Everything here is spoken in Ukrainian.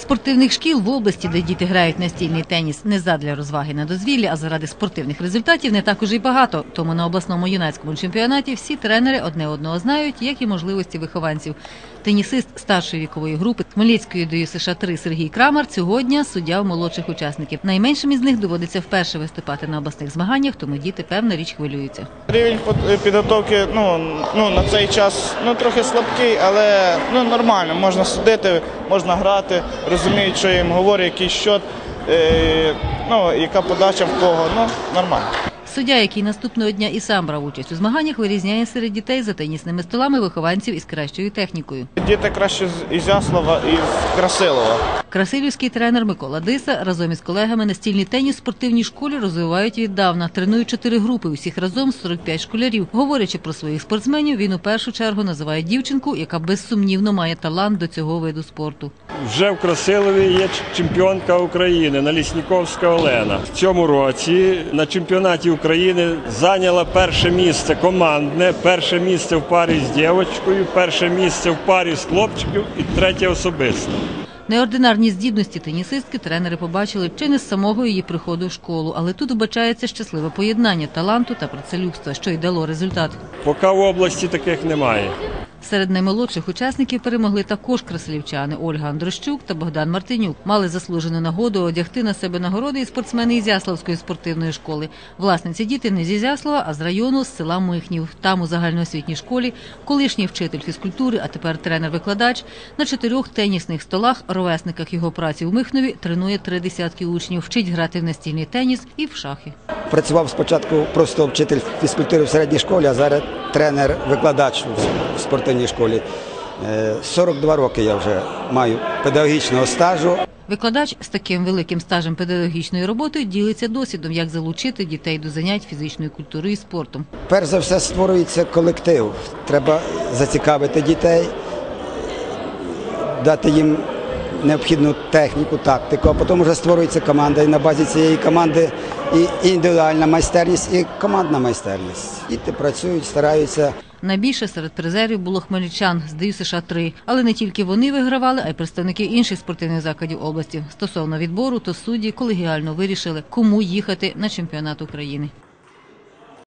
Спортивних шкіл в області, де діти грають настільний теніс, не задля розваги на дозвіллі, а заради спортивних результатів не так уже й багато. Тому на обласному юнацькому чемпіонаті всі тренери одне одного знають, як і можливості вихованців. Тенісист старшої вікової групи Хмельницької до США 3 Сергій Крамар сьогодні суддя в молодших учасників. Найменшим із них доводиться вперше виступати на обласних змаганнях, тому діти певна річ хвилюються. Рівень підготовки ну, ну, на цей час ну, трохи слабкий, але ну, нормально. Можна судити, можна грати, розуміють, що я їм говорю, який щот, е, ну, яка подача в кого. Ну, нормально. Суддя, який наступного дня і сам брав участь у змаганнях, вирізняє серед дітей за тенісними столами вихованців із кращою технікою. Діти краще з Ізяслава і з Красилова. Красилівський тренер Микола Диса разом із колегами настільний теніс в спортивній школі розвивають віддавна. Тренують чотири групи, усіх разом 45 школярів. Говорячи про своїх спортсменів, він у першу чергу називає дівчинку, яка безсумнівно має талант до цього виду спорту. Вже в Красилові є чемпіонка України Налісніковська Олена. В цьому році на чемпіонаті України зайняла перше місце командне, перше місце в парі з дівчинкою, перше місце в парі з хлопчиком і третє особисто. Неординарні здібності тенісистки тренери побачили чи не з самого її приходу в школу, але тут вбачається щасливе поєднання таланту та працелюбства, що й дало результат. Поки в області таких немає. Серед наймолодших учасників перемогли також красилівчани Ольга Андрощук та Богдан Мартинюк. Мали заслужену нагоду одягти на себе нагороди і спортсмени Ізяславської спортивної школи. Власне, ці діти не з Ізяслава, а з району з села Михнів. Там у загальноосвітній школі колишній вчитель фізкультури, а тепер тренер-викладач на чотирьох тенісних столах, ровесниках його праці в Михнові, тренує три десятки учнів, вчить грати в настільний теніс і в шахи. Працював спочатку просто вчитель фізкультури в середній школі, а зараз тренер-викладач в спортивній школі. Е, 42 роки я вже маю педагогічного стажу. Викладач з таким великим стажем педагогічної роботи ділиться досвідом, як залучити дітей до занять фізичною культурою і спортом. Перш за все створюється колектив. Треба зацікавити дітей, дати їм необхідну техніку, тактику, а потім вже створюється команда. І на базі цієї команди і індивідуальна майстерність, і командна майстерність. Діти працюють, стараються. Найбільше серед призерів було хмельничан з ДЮСШ США 3 але не тільки вони вигравали, а й представники інших спортивних закладів області. Стосовно відбору, то судді колегіально вирішили, кому їхати на чемпіонат України.